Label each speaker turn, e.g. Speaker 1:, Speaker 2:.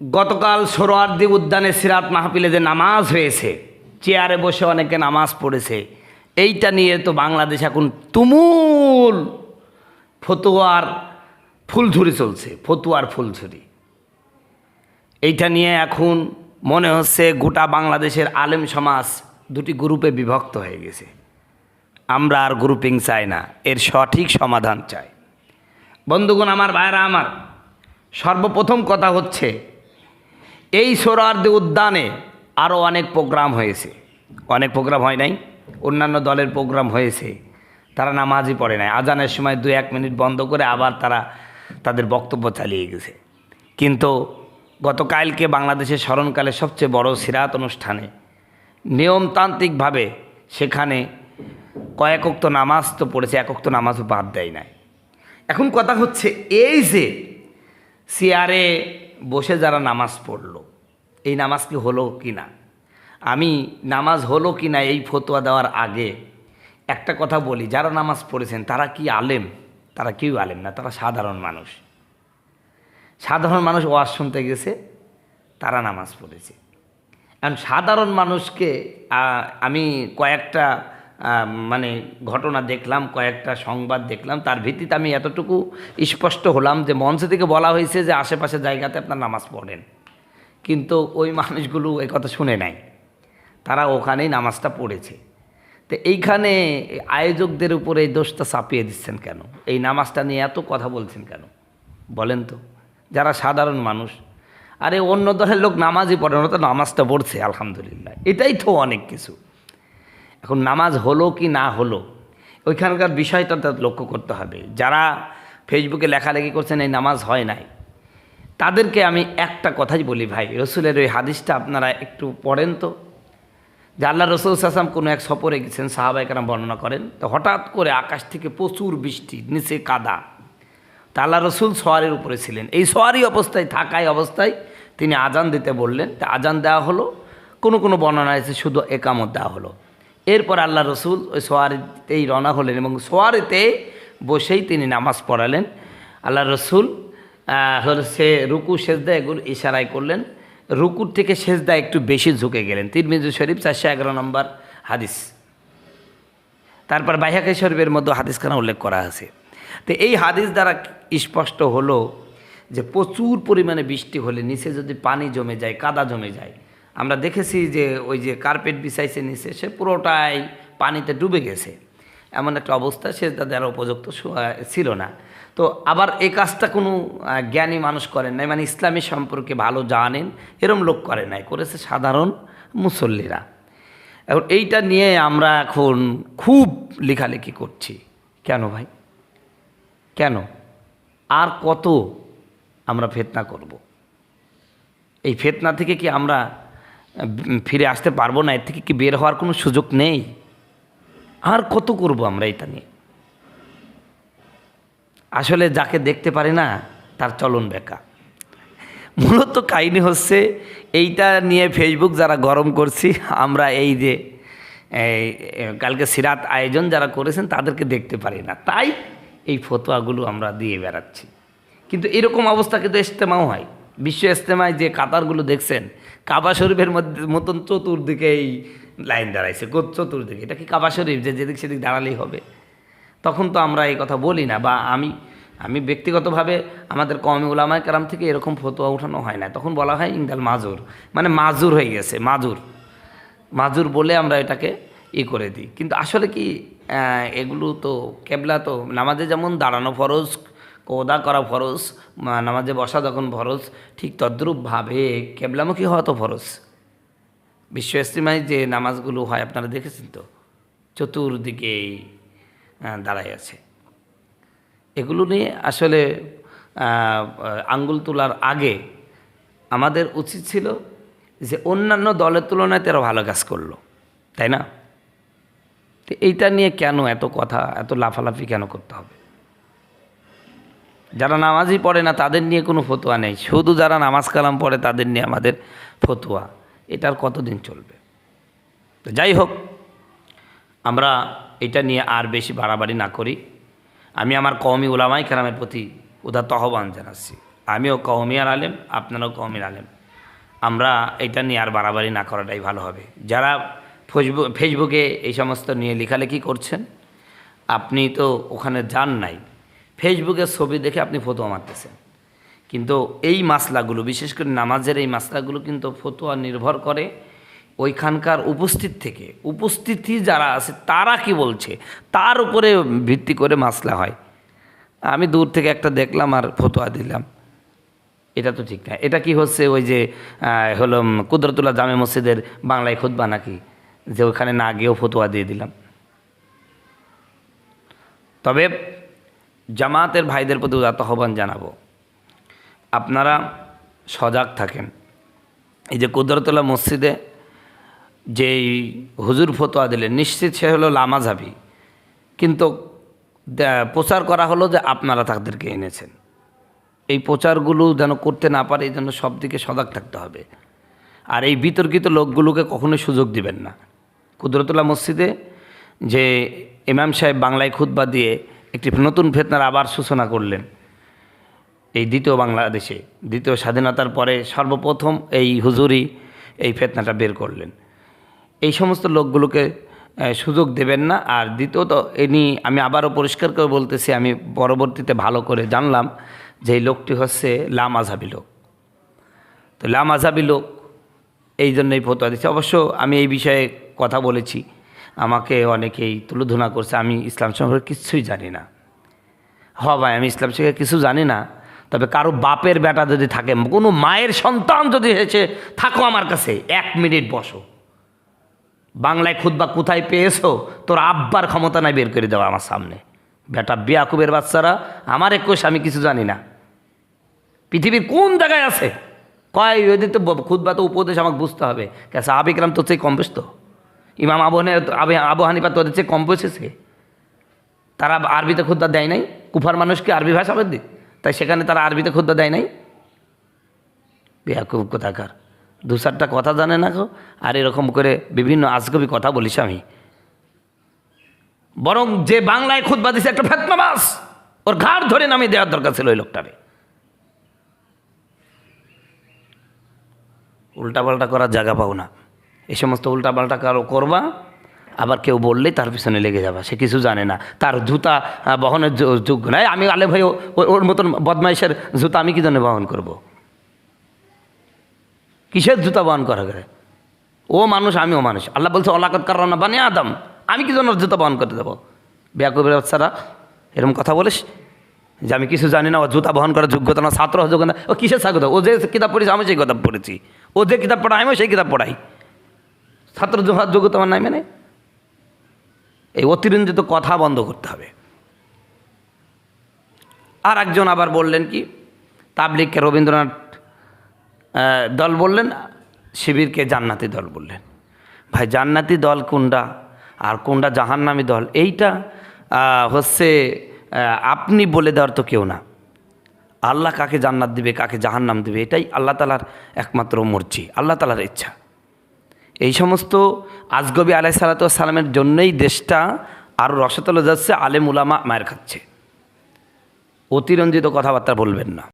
Speaker 1: গতকাল সোহরাওয়ার্দী উদ্যানে সিরাত মাহফিলে যে নামাজ হয়েছে, চেয়ারে বসে অনেকে নামাজ পড়েছে, এইটা নিয়ে তো বাংলাদেশ এখন তুমুল ফতুয়ার ফুলঝুরি চলছে, ফতুয়ার ফুলঝুরি। এইটা নিয়ে এখন মনে হচ্ছে গোটা বাংলাদেশের আলেম সমাজ দুটি গ্রুপে বিভক্ত হয়ে গেছে। আমরা আর গ্রুপিং চাই না, এর সঠিক সমাধান চাই। বন্ধুগণ, আমার ভাইরা আমার সর্বপ্রথম কথা হচ্ছে এই সোহরাওয়ার্দী উদ্যানে আরও অনেক প্রোগ্রাম হয়েছে। অনেক প্রোগ্রাম হয় নাই, অন্যান্য দলের প্রোগ্রাম হয়েছে। তারা নামাজই পড়ে নাই। আজানের সময় দু এক মিনিট বন্ধ করে আবার তারা তাদের বক্তব্য চালিয়ে গেছে। কিন্তু গতকালকে বাংলাদেশের স্মরণকালে সবচেয়ে বড় সিরাত অনুষ্ঠানে নিয়মতান্ত্রিকভাবে সেখানে কয়েকক তো নামাজ তো পড়েছে একক তো নামাজও বাদ দেয় নাই। এখন কথা হচ্ছে এই যে চেয়ারে বসে যারা নামাজ পড়ল, এই নামাজ কি হলো কি না? আমি নামাজ হলো কি না এই ফতোয়া দেওয়ার আগে একটা কথা বলি, যারা নামাজ পড়েছেন তারা কি আলেম? তারা কেউ আলেম না, তারা সাধারণ মানুষ। সাধারণ মানুষ ওয়াজ শুনতে গেছে, তারা নামাজ পড়েছে। এখন সাধারণ মানুষকে আমি কয়েকটা মানে ঘটনা দেখলাম, কয়েকটা সংবাদ দেখলাম, তার ভিত্তিতে আমি এতটুকু স্পষ্ট হলাম যে মঞ্চ থেকে বলা হয়েছে যে আশেপাশে জায়গাতে আপনার নামাজ পড়েন। কিন্তু ওই মানুষগুলো এই কথা শুনে নাই। তারা ওখানেই নামাজটা পড়েছে। তো এইখানে আয়োজকদের উপরে এই দোষটা চাপিয়ে দিচ্ছেন কেন? এই নামাজটা নিয়ে এত কথা বলছেন কেন? বলেন তো। যারা সাধারণ মানুষ, আরে অন্য দলের লোক নামাজই পড়ে ওরা তো নামাজটা পড়ছে, আলহামদুলিল্লাহ। এটাই তো অনেক কিছু। এখন নামাজ হলো কি না হলো, ওইখানকার বিষয়টা লক্ষ্য করতে হবে। যারা ফেসবুকে লেখালেখি করছেন, এই নামাজ হয় নাই। তাদেরকে আমি একটা কথাই বলি ভাই, রসুলের ওই হাদিসটা আপনারা একটু পড়েন তো। যে আল্লাহ রসুল সাসাম কোনো এক সফরে গেছেন সাহাবাইকারাম বর্ণনা করেন, তো হঠাৎ করে আকাশ থেকে প্রচুর বৃষ্টি, নিচে কাদা। তা আল্লাহ রসুল সোয়ারির উপরে ছিলেন। এই সোয়ারি অবস্থায় থাকায় অবস্থায় তিনি আজান দিতে বললেন। তা আজান দেওয়া হলো, কোনো কোনো বর্ণনা আছে, শুধু একামত দেওয়া হলো। এরপর আল্লাহ রসুল ওই সোয়ারিতেই রওনা হলেন এবং সোয়ারিতে বসেই তিনি নামাজ পড়ালেন। আল্লাহ রসুল হচ্ছে রুকু, সেজদা এগুলো ইশারায় করলেন। রুকুর থেকে সেজদা একটু বেশি ঝুঁকে গেলেন। তিরমিজু শরীফ চারশো এগারো নম্বর হাদিস। তারপর বাইহাকে শরীফের মধ্যে হাদিসখানা উল্লেখ করা আছে। তো এই হাদিস দ্বারা স্পষ্ট হলো যে প্রচুর পরিমাণে বৃষ্টি হলে নিচে যদি পানি জমে যায়, কাদা জমে যায় আমরা দেখেছি যে ওই যে কার্পেট বিছাইছে নিচে, সে পুরোটাই পানিতে ডুবে গেছে। এমন একটা অবস্থা সে তাদের উপযুক্ত ছিল না। তো আবার এই কাজটা কোনো জ্ঞানী মানুষ করেন নাই মানে ইসলামী সম্পর্কে ভালো জানেন, এরম লোক করে নাই, করেছে সাধারণ মুসল্লিরা। এখন এইটা নিয়ে আমরা এখন খুব লেখালেখি করছি। কেন ভাই? কেন? আর কত আমরা ফেতনা করব। এই ফেতনা থেকে কি আমরা ফিরে আসতে পারব না, এর থেকে কি বের হওয়ার কোনো সুযোগ নেই? আর কত করব আমরা এটা নিয়ে? আসলে যাকে দেখতে পারি না, তার চলন বেকা মূলত কাহিনী হচ্ছে, এইটা নিয়ে ফেসবুক যারা গরম করছি, আমরা এই যে কালকে সিরাত আয়োজন যারা করেছেন, তাদেরকে দেখতে পারি না। তাই এই ফতোয়াগুলো আমরা দিয়ে বেড়াচ্ছি। কিন্তু এরকম অবস্থা কিন্তু ইজতেমাও হয়। বিশ্ব ইজতেমায় যে কাতারগুলো দেখছেন কাবা শরীফের মধ্যে, মতন চতুর্দিকে এই লাইন দাঁড়াইছে কো- চতুর্দিকে। এটা কি কাবা শরীফ যে যেদিক সেদিক দাঁড়ালেই হবে? তখন তো আমরা এই কথা বলি না, বা আমি আমি ব্যক্তিগতভাবে আমাদের কমে ওলামায় কারাম থেকে এরকম ফতোয়া উঠানো হয় না। তখন বলা হয় ইংদাল মাজুর মানে মাজুর হয়ে গেছে, মাজুর। মাজুর বলে আমরা এটাকে ই করে দিই। কিন্তু আসলে কি এগুলো তো কেবলা তো, নামাজে যেমন দাঁড়ানো ফরজ কোদা করা ফরজ নামাজে বসা যখন ফরজ ঠিক তদ্রূপভাবে কেবলামুখী হওয়া তো ফরজ। বিশ্ব ইস্তিমায় যে নামাজগুলো হয় আপনারা দেখেছেন তো চতুর্দিকেই আহ, দাঁড়ায় আছে। এগুলো নিয়ে আসলে আঙ্গুল তোলার আগে আমাদের উচিত ছিল যে অন্যান্য দলের তুলনায় তারা ভালো কাজ করল তাই না? তো এইটা নিয়ে কেন এত কথা এত লাফালাফি কেন করতে হবে? যারা নামাজই পড়ে না, তাদের নিয়ে কোনো ফতোয়া নেই। শুধু যারা নামাজ কালাম পড়ে, তাদের নিয়ে আমাদের ফতোয়া। এটার কতদিন চলবে? তো যাই হোক, আমরা এটা নিয়ে আর বেশি বাড়াবাড়ি না করি। আমি আমার কওমি ওলামাই কালামের প্রতি উদাত্ত আহ্বান জানাচ্ছি। আমিও কৌমিয়ার আলেম, আপনারাও কৌমির আলেম। আমরা এটা নিয়ে আর বাড়াবাড়ি না করাটাই ভালো হবে। যারা ফেসবুকে এই সমস্ত নিয়ে লেখালেখি করছেন, আপনি তো ওখানে যান নাই। ফেসবুকের ছবি দেখে আপনি ফতোয়া মারতেছেন। কিন্তু এই মাসলাগুলো, বিশেষ করে নামাজের এই মাসলাগুলো কিন্তু ফতোয়া নির্ভর করে ওইখানকার উপস্থিত থেকে। উপস্থিতি যারা আছে, তারা কি বলছে? তার উপরে ভিত্তি করে মাসলা হয়। আমি দূর থেকে একটা দেখলাম আর ফতোয়া দিলাম। এটা তো ঠিক না। এটা কি হচ্ছে ওই যে হলো কুদরতুল্লাহ জামে মসজিদের বাংলায় খুতবা নাকি? যে ওখানে না গিয়েও ফতোয়া দিয়ে দিলাম। তবে জামাতের ভাইদের প্রতি উদাত্ত আহ্বান জানাব। আপনারা সজাগ থাকেন। এই যে কুদরতলা মসজিদে যেই হুজুর ফতোয়া দিলেন, নিশ্চিত সে হলো লামাঝাবি কিন্তু প্রচার করা হলো যে আপনারা তাদেরকে এনেছেন। এই প্রচারগুলো যেন করতে না পারে, এই জন্য সব দিকে সজাগ থাকতে হবে। আর এই বিতর্কিত লোকগুলোকে কখনোই সুযোগ দিবেন না। কুদরতুল্লাহ মসজিদে যে ইমাম সাহেব বাংলায় খুতবা দিয়ে একটি নতুন ফেতনার আবার সূচনা করলেন। এই দ্বিতীয় বাংলাদেশে, দ্বিতীয় স্বাধীনতার পরে সর্বপ্রথম এই হুজুরি এই ফেতনাটা বের করলেন। এই সমস্ত লোকগুলোকে সুযোগ দেবেন না। আর দ্বিতীয়ত এনি আমি আবারও পরিষ্কার করে বলতেছি, আমি পরবর্তীতে ভালো করে জানলাম যে এই লোকটি হচ্ছে লামাঝাবি লোক। তো লামাঝাবি লোক এই জন্যই ফতোয়া দিচ্ছে। অবশ্য আমি এই বিষয়ে কথা বলেছি। আমাকে অনেকেই তুলোধনা করছে, আমি ইসলাম সম্পর্কে কিছুই জানি না। হ ভাই, আমি ইসলাম শিখে কিছু জানি না, তবে কারও বাপের বেটা যদি থাকে, কোনো মায়ের সন্তান যদি হয়েছে থাকো আমার কাছে, এক মিনিট বসো। বাংলায় খুদবা কোথায় পেয়েছ? তোর আব্বার ক্ষমতা নাই বের করে দেওয়া আমার সামনে। বেটা বিয়াকুবের বাচ্চারা, আমার একুশ, আমি কিছু জানি না। পৃথিবীর কোন জায়গায় আছে? কয় ওদের তো খুদবা তো উপদেশ আমাকে বুঝতে হবে। কেসা আবিকরাম তোর চেয়ে কম বুঝতো ইমাম আবু আবু হানিফা তোদের চেয়ে কম বসেছে। তারা আরবিতে খুদ্া দেয় নাই, কুফার মানুষকে আরবি ভাষা দি তাই সেখানে তারা আরবিতে খুদ্া দেয় নাই। বেয়াকুব কোথাকার। দু চারটা কথা জানে না আর এরকম করে বিভিন্ন আজগবি কথা বলিস আমি। বরং যে বাংলায় খুদ্া দিছে একটা ফেতনাবাস ওর ঘাড় ধরে নামিয়ে দেওয়ার দরকার ছিল ওই লোকটারে। উল্টাপাল্টা করার জায়গা পাও না। এই সমস্ত উল্টাপাল্টা কারও করবা, আবার কেউ বললেই তার পিছনে লেগে যাবা, সে কিছু জানে না। তার জুতা বহনের যোগ্য নাই, আমি আলে ভাই ওর মতন বদমাইশের জুতা আমি কি জন্য বহন করব। কিসের জুতা বহন করা করে? ও মানুষ, আমিও মানুষ। আল্লাহ বলছে, অলাকত কারণ বানিয়ে আদম। আমি কি জন্য জুতা বহন করতে দেবো বেয়াকুবের বাচ্চারা এরকম কথা বলিস? যে আমি কিছু জানি না, ও জুতা বহন করার যোগ্যতা না, ছাত্র যোগ্য না। ও কিসের স্বাগত ও যে কিতাব পড়েছে, আমি সেই কিতাব পড়েছি। ও যে কিতাব পড়ায়, আমিও সেই কিতাব পড়াই। ছাত্র যোগার যোগ্যতা আমার নাই মানে? এই অতিরঞ্জিত কথা বন্ধ করতে হবে। আর একজন আবার বললেন কি, তাবলিগকে রবীন্দ্রনাথ দল বললেন, শিবিরকে জান্নাতি দল বললেন। ভাই, জান্নাতি দল কোনটা? আর কোনটা জাহান্নামি দল? এইটা হচ্ছে আপনি বলে দেওয়ার তো কেউ না। আল্লাহ কাকে জান্নাত দিবে, কাকে জাহান্নাম দিবে, এটাই আল্লাহ তালার একমাত্র মর্জি, আল্লাহ তালার ইচ্ছা। এই সমস্ত আজগবি আলাই সালাতামের জন্যই দেশটা আরও রসাতলে যাচ্ছে, আলেম উলামা মায়ের খাচ্ছে। অতিরঞ্জিত কথাবার্তা বলবেন না।